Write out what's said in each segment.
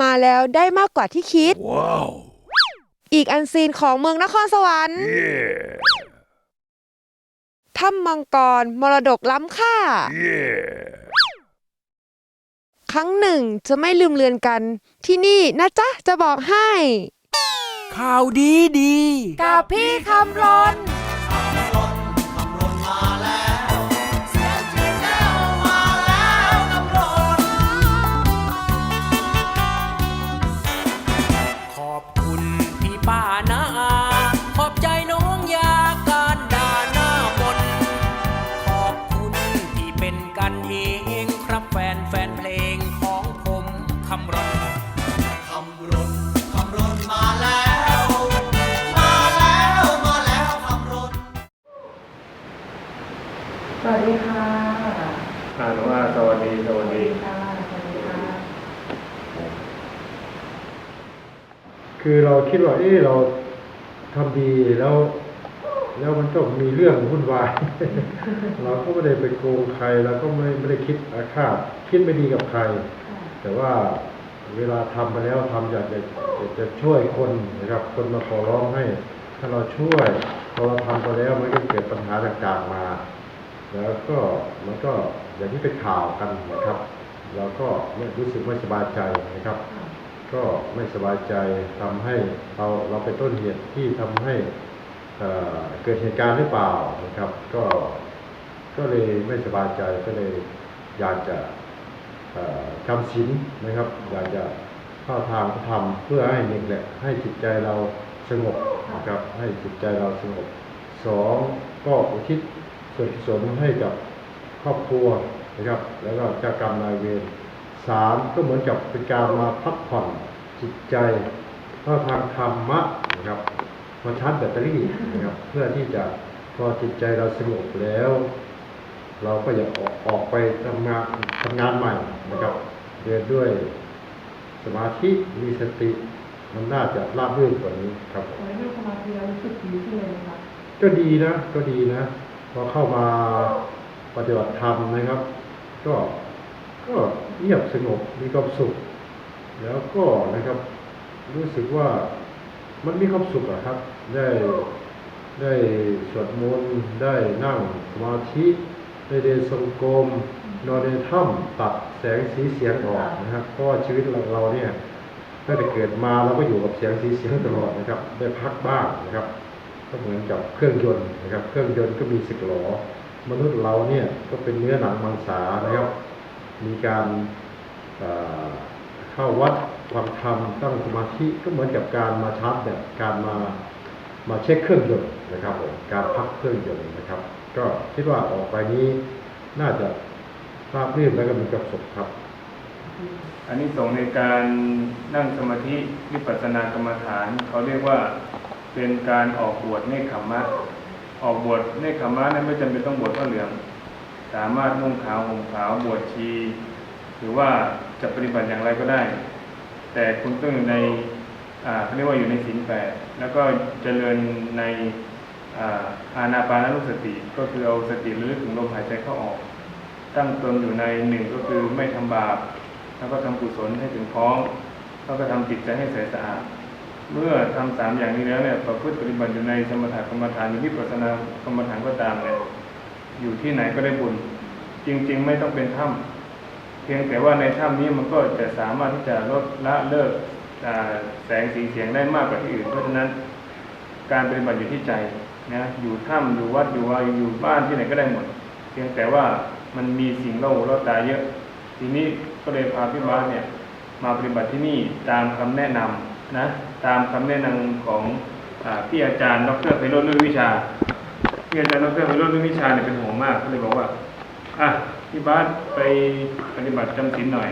มาแล้วได้มากกว่าที่คิด Wow. อีกอันซีนของเมืองนครสวรรค์ Yeah. ถ้ำมังกรมรดกล้ำค่า Yeah. ครั้งหนึ่งจะไม่ลืมเลือนกัน ที่นี่นะจ๊ะ จะบอกให้ ข่าวดีดี กับพี่คำรน ป้านาอาขอบใจน้องยาการด่าหน้ามนต์ขอบคุณที่เป็นกันเองครับแฟนแฟนเพลงของผมคำรณสวัสดีค่ะ อ่าหนูว่าสวัสดีสวัสดี ค่ะ สวัสดีค่ะ คือเราคิดว่าเออเราทำดีแล้ว แล้วมันต้องมีเรื่องวุ่นวาย เราก็ไม่ได้ไปโกงใครเราก็ไม่ไม่ได้คิดอาฆาตคิดไม่ดีกับใคร แต่ว่าเวลาทำไปแล้วทำอยากจะจะช่วยคนนะครับ คนมาขอร้องให้ ถ้าเราช่วยพอเราทำไปแล้วมันก็เกิดปัญหาต่างๆมา แล้วก็มันก็อย่างที่เป็นข่าวกันนะครับ เราก็รู้สึกไม่สบายใจนะครับ ก็ไม่สบายใจทำให้เราเราเป็นต้นเหตุที่ทำให้เกิดเหตุการณ์หรือเปล่านะครับ ก็ก็เลยไม่สบายใจก็เลยอยากจะเอ่อจำศีลนะครับ อยากจะเข้าทางพระธรรมเพื่อให้หนึ่งแหละให้จิตใจเราสงบนะครับ ให้จิตใจเราสงบสองก็อุทิศส่วนกุศลให้กับครอบครัวนะครับ แล้วก็เจ้ากรรมนายเวร สามก็เหมือนกับเป็นการมาพักผ่อนจิตใจเข้าทางธรรมะนะครับมาชาร์จแบตเตอรี่นะครับ เพื่อที่จะพอจิตใจเราสงบแล้ว เราก็อยากออกออกไปทำงานทำงานใหม่นะครับเดินด้วยสมาธิมีสติมันน่าจะราบรื่นกว่านี้ครับผมขอให้นั่งสมาธิแล้วรู้สึกดีขึ้นเลยนะคะก็ดีนะก็ดีนะพอเข้ามาปฏิบัติธรรมนะครับ ก็ ก็เงียบสงบมีความสุข แล้วก็นะครับ รู้สึกว่ามันมีความสุขอะครับ ได้ได้สวดมนต์ได้นั่งสมาธิได้เดินทรงกรมนอนในถ้ำตัดแสงสีเสียงออกนะครับเพราะว่าชีวิตเราเนี่ยตั้งแต่เกิดมาเราก็อยู่กับเสียงสีเสียงตลอดนะครับ ได้พักบ้างนะครับ ก็เหมือนกับเครื่องยนต์นะครับ เครื่องยนต์ก็มีสิบล้อมนุษย์เราเนี่ยก็เป็นเนื้อหนังมังสานะครับ มีการเข้าวัดฟังธรรมตั้งสมาธิก็เหมือนกับการมาชาร์จแบบการมามาเช็คเครื่องยนต์นะครับผมการพักเครื่องยนต์นะครับ ก็คิดว่าออกไปนี้น่าจะราบรื่นและก็มีความสุขครับ อันนี้สงในการนั่งสมาธิวิปัสสนากรรมฐาน เขาเรียกว่าเป็นการออกบวชเนคขมมะออกบวชเนคขมมะนั้นไม่จำเป็นต้องบวชผ้าเหลือง สามารถนุ่งขาวห่มขาวบวชชี หรือว่าจะปฏิบัติอย่างไรก็ได้ แต่คุณต้องอยู่ในอ่าเขาเรียกว่าอยู่ในศีลแปดแล้วก็เจริญในอ่าอานาปานรุสติ ก็คือเอาสติระลึกถึงลมหายใจเข้าออก ตั้งตนอยู่ในหนึ่งก็คือไม่ทำบาป แล้วก็ทำกุศลให้ถึงพร้อมแล้วก็ทำจิตใจให้ใสสะอาดเมื่อทำสามอย่างนี้แล้วเนี่ยประพฤติปฏิบัติอยู่ในสมถะกรรมฐานหรือวิปัสสนากรรมฐานก็ตามเนี่ย อยู่ที่ไหนก็ได้บุญ จริง ๆ ไม่ต้องเป็นถ้ำเพียงแต่ว่าในถ้ำนี้มันก็จะสามารถที่จะลดละเลิกแสงสีเสียงได้มากกว่าที่อื่น เพราะฉะนั้นการปฏิบัติอยู่ที่ใจนะอยู่ถ้ำอยู่วัดอยู่วาอยู่บ้านที่ไหนก็ได้หมด เพียงแต่ว่ามันมีสิ่งเล่าเล่าตาเยอะ ทีนี้ก็เลยพาพี่บ้านเนี่ย มาปฏิบัติที่นี่ตามคำแนะนำนะ ตามคำแนะนำของอพี่อาจารย์ดรไพโรจน์วิชา พี่อาจารย์ดรไพโรจน์เรื่องวิชาเนี่ยเป็นห่วงมากก็เลยบอกว่าอะพี่บ้านไปปฏิบัติจำศีลหน่อย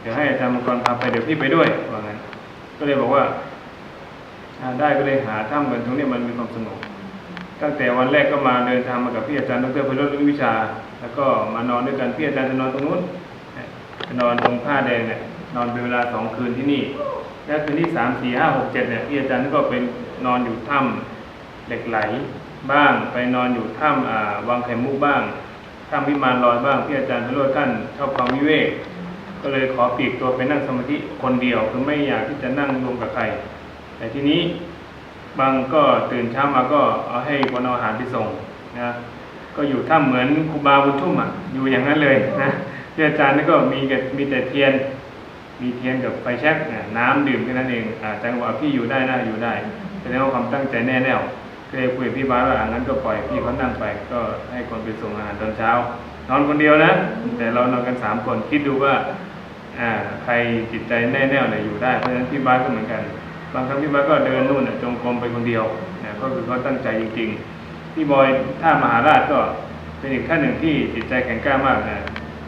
เดี๋ยวให้อาจารย์มังกรพาไปเดี๋ยวพี่ไปด้วยว่างั้น ก็เลยบอกว่าได้ก็เลยหาถ้ำกันตรงนี้มันมีความสงบตั้งแต่วันแรกก็มาเดินทางมากับพี่อาจารย์ดรพโรจน์เรื่องวิชา แล้วก็มานอนด้วยกันพี่อาจารย์จะนอนตรงนู้นไปนอนตรงผ้าแดงเนี่ยนอนเป็นเวลาสองคืนที่นี่ แล้วคืนที่สามสี่ห้าหกเจ็ดเนี่ยพี่อาจารย์ก็เป็นนอนอยู่ถ้ำเหล็กไหล บ้างไปนอนอยู่ถ้ำอ่าวังไข่มุกบ้างถ้ำวิมานลอยบ้างพี่อาจารย์พิโรจน์ท่านชอบความวิเวกก็เลยขอปีกตัวไปนั่งสมาธิคนเดียวคือไม่อยากที่จะนั่งรวมกับใคร แต่ทีนี้บางก็ตื่นเช้ามาก็เอาให้คนเอาอาหารไปส่งนะก็อยู่ถ้ำเหมือนครูบาบุญทุ่มอะอยู่อย่างนั้นเลยนะที่อาจารย์นี่ก็มีแต่มีแต่เทียน มีเทียนกับไฟแช็กนี่ยน้ำดื่มแค่นั้นเองอาจารย์บอกพี่อยู่ได้นะอยู่ได้แสดงว่าความตั้งใจแน่แน่ว ก็เลยคุยกับพี่บ้านว่างั้นก็ปล่อยพี่เขานั่งไปก็ให้คนไปส่งอาหารตอนเช้า นอนคนเดียวนะ แต่เรานอนกันสามคนคิดดูว่าอ่าใครจิตใจแน่แน่เนี่ยอยู่ได้เพราะฉะนั้นพี่บ้านก็เหมือนกัน บางครั้งพี่บ้านก็เดินนู่นจงกรมไปคนเดียวนะก็คือเขาตั้งใจจริง ๆ พี่บอยท่ามหาราชก็เป็นอีกท่านหนึ่งที่จิตใจแข็งกล้ามากนะ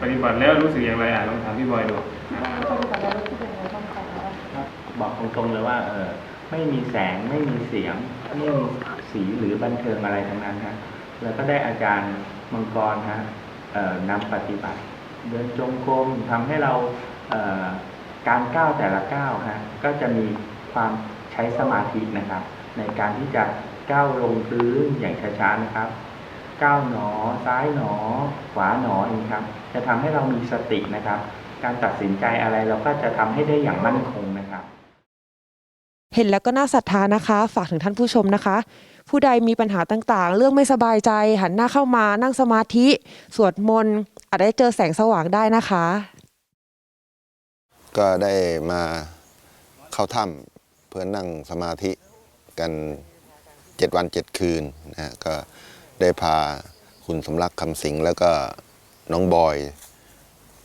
ปฏิบัติแล้วรู้สึกอย่างไรอะลองถามพี่บอยดูปฏิบัติแล้วรู้สึกยังไงบ้างครับบอกตรงๆเลยว่าเออ ไม่มีแสงไม่มีเสียงไม่มีสีหรือบันเทิงอะไรทั้งนั้นฮะแล้วก็ได้อาจารย์มังกรฮะเอ่อนำปฏิบัติ เดินจงกรมทำให้เราเการก้าวแต่ละก้าวฮะก็จะมีความใช้สมาธินะครับ ในการที่จะก้าวลงพื้นอย่างช้าๆนะครับก้าวหนอ ซ้ายหนอ ขวาหนอเองครับ จะทำให้เรามีสตินะครับ การตัดสินใจอะไรเราก็จะทำให้ได้อย่างมั่นคงนะ เห็นแล้วก็น่าศรัทธานะคะ ฝากถึงท่านผู้ชมนะคะ ผู้ใดมีปัญหาต่างๆ เรื่องไม่สบายใจ หันหน้าเข้ามานั่งสมาธิ สวดมนต์อาจได้เจอแสงสว่างได้นะคะ ก็ได้มาเข้าถ้ำเพื่อนั่งสมาธิกันเจ็ดวันเจ็ดคืนนะฮะก็ได้พาคุณสมรักคำสิงแล้วก็น้องบอย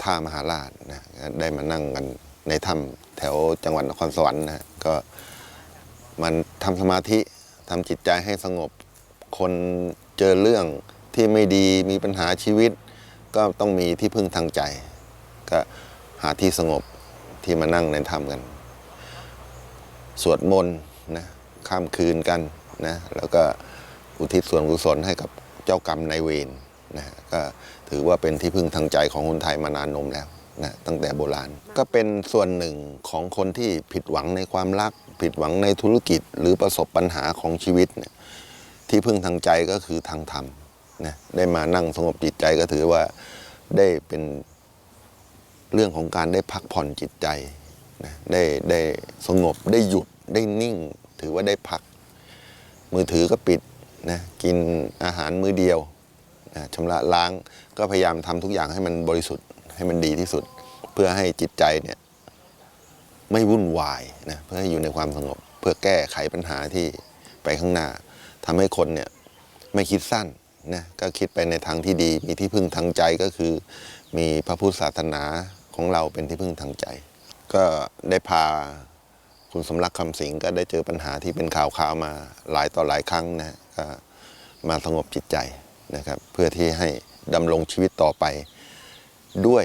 ท่ามหาราชนะได้มานั่งกันในถ้ำแถวจังหวัดนครสวรรค์นะฮะก็ มันทำสมาธิทำจิตใจให้สงบ คนเจอเรื่องที่ไม่ดีมีปัญหาชีวิต ก็ต้องมีที่พึ่งทางใจ ก็หาที่สงบที่มานั่งในถ้ำกัน สวดมนต์นะข้ามคืนกันนะแล้วก็อุทิศส่วนกุศลให้กับเจ้ากรรมนายเวรนะก็ถือว่าเป็นที่พึ่งทางใจของคนไทยมานานนมแล้ว นะตั้งแต่โบราณ ก็เป็นส่วนหนึ่งของคนที่ผิดหวังในความรัก ผิดหวังในธุรกิจ หรือประสบปัญหาของชีวิตเนี่ยที่พึ่งทางใจก็คือทางธรรมนะได้มานั่งสงบจิตใจก็ถือว่าได้เป็นเรื่องของการได้พักผ่อนจิตใจนะได้ได้สงบได้หยุดได้นิ่ง ถือว่าได้พัก มือถือก็ปิดนะกินอาหารมื้อเดียวนะชำระล้างก็พยายามทำทุกอย่างให้มันบริสุทธิ์ ให้มันดีที่สุด เพื่อให้จิตใจเนี่ยไม่วุ่นวายนะเพื่อให้อยู่ในความสงบ เพื่อแก้ไขปัญหาที่ไปข้างหน้าทำให้คนเนี่ยไม่คิดสั้นนะก็คิดไปในทางที่ดี มีที่พึ่งทางใจก็คือ มีพระพุทธศาสนาของเราเป็นที่พึ่งทางใจ ก็ได้พาคุณสมรักคำสิงก็ได้เจอปัญหาที่เป็นข่าวข่าวมาหลายต่อหลายครั้งนะก็มาสงบจิตใจนะครับ เพื่อที่ให้ดำรงชีวิตต่อไป ด้วย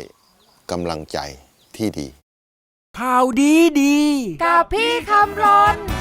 กำลังใจที่ดี ข่าวดีดี กับพี่คำรน